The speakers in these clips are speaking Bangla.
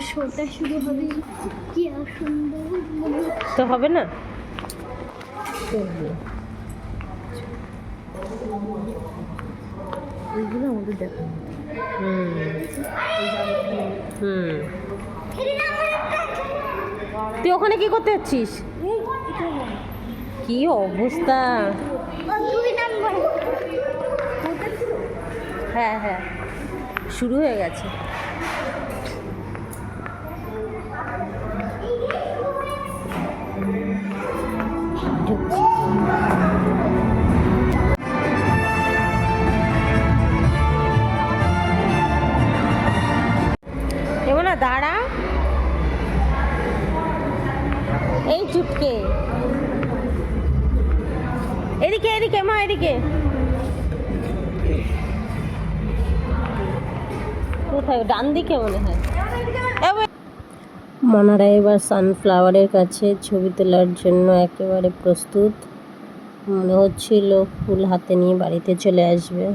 আবার শোটা শুরু হবে। কি আর সুন্দর তো হবে না? এইগুলো আমাদের দেখা। হুম হুম। তুই ওখানে কি করতে যাচ্ছিস? কি অবস্থা? হ্যাঁ হ্যাঁ। শুরু হয়ে গেছে। না দাঁড়া। এই চুটকে। এদিকে এদিকে, মা, এদিকে। কোথায়? ডান দিকে মনে হয়। মনারা এবার সানফ্লাওয়ারের কাছে ছবি তোলার জন্য একেবারে প্রস্তুত। মনে হচ্ছিল ফুল হাতে নিয়ে বাড়িতে চলে আসবে।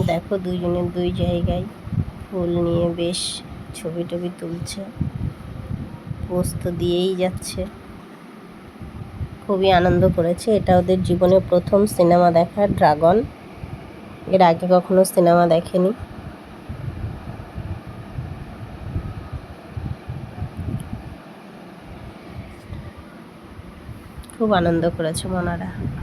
দেখো দুজনের দুই জায়গায় ফুল নিয়ে বেশ ছবি টবি তুলছে। পোস্ত দিয়েই যাচ্ছে। খুবই আনন্দ করেছে। এটা ওদের জীবনে প্রথম সিনেমা দেখা ড্রাগন। এর আগে কখনো সিনেমা দেখেনি। খুব আনন্দ করেছে মনারা।